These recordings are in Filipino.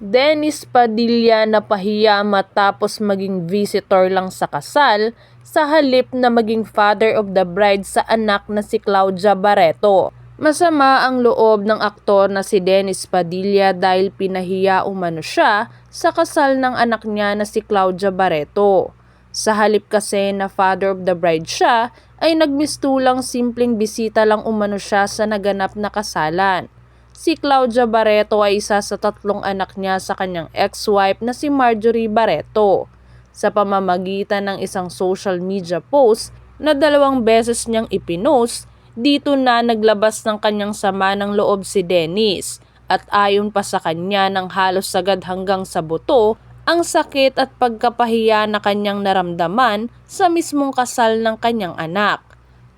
Dennis Padilla na pahiya matapos maging visitor lang sa kasal sa halip na maging father of the bride sa anak na si Claudia Barreto. Masama ang loob ng aktor na si Dennis Padilla dahil pinahiya umano siya sa kasal ng anak niya na si Claudia Barreto. Sa halip kasi na father of the bride siya, ay nagmistulang simpleng bisita lang umano siya sa naganap na kasalan. Si Claudia Barreto ay isa sa tatlong anak niya sa kanyang ex-wife na si Marjorie Barreto. Sa pamamagitan ng isang social media post na dalawang beses niyang ipinost, dito na naglabas ng kanyang sama ng loob si Dennis at ayon pa sa kanya ng halos sagad hanggang sa buto ang sakit at pagkapahiya na kanyang naramdaman sa mismong kasal ng kanyang anak.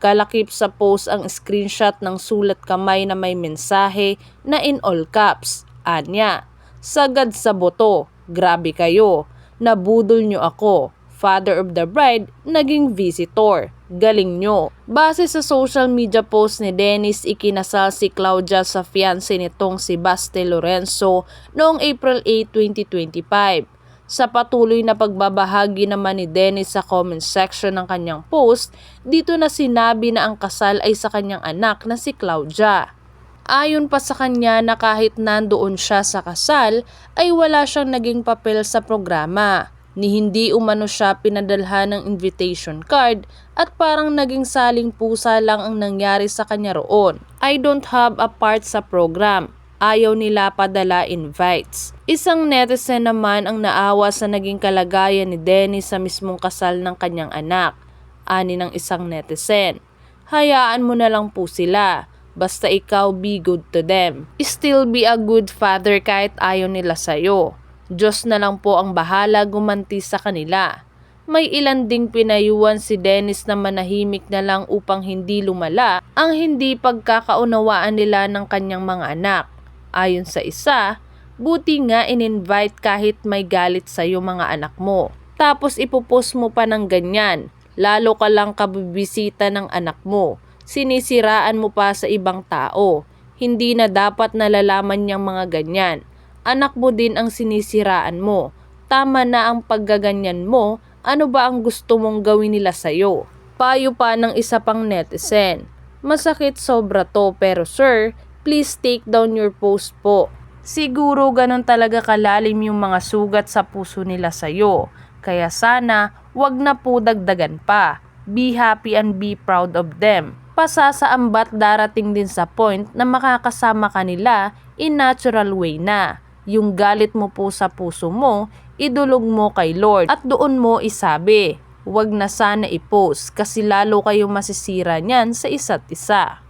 Kalakip sa post ang screenshot ng sulat kamay na may mensahe na in all caps. Anya, sagad sa buto, grabe kayo, nabudol nyo ako, father of the bride, naging visitor. Galing nyo. Base sa social media post ni Dennis, ikinasal si Claudia sa fiancé nitong si Baste Lorenzo noong April 8, 2025. Sa patuloy na pagbabahagi naman ni Dennis sa comment section ng kanyang post, dito na sinabi na ang kasal ay sa kanyang anak na si Claudia. Ayon pa sa kanya na kahit nandoon siya sa kasal, ay wala siyang naging papel sa programa ni hindi umano siya pinadalhan ng invitation card at parang naging saling pusa lang ang nangyari sa kanya roon. I don't have a part sa program. Ayaw nila padala invites. Isang netizen naman ang naawa sa naging kalagayan ni Dennis sa mismong kasal ng kanyang anak. Ani ng isang netizen. Hayaan mo na lang po sila. Basta ikaw be good to them. Still be a good father kahit ayaw nila sa'yo. Diyos na lang po ang bahala gumanti sa kanila. May ilan ding pinayuan si Dennis na manahimik na lang upang hindi lumala ang hindi pagkakaunawaan nila ng kanyang mga anak. Ayon sa isa, buti nga in-invite kahit may galit sa iyo mga anak mo. Tapos ipupos mo pa ng ganyan, lalo ka lang kabibisita ng anak mo. Sinisiraan mo pa sa ibang tao. Hindi na dapat nalalaman niyang mga ganyan anak mo din ang sinisiraan mo. Tama na ang paggaganyan mo, ano ba ang gusto mong gawin nila sa'yo? Payo pa ng isa pang netizen. Masakit sobra to pero sir, please take down your post po. Siguro ganun talaga kalalim yung mga sugat sa puso nila sa'yo. Kaya sana, wag na po dagdagan pa. Be happy and be proud of them. Pasasaambat darating din sa point na makakasama kanila in natural way na yung galit mo po sa puso mo, idulog mo kay Lord at doon mo isabi. Huwag na sana i-post kasi lalo kayo masisira niyan sa isa't isa.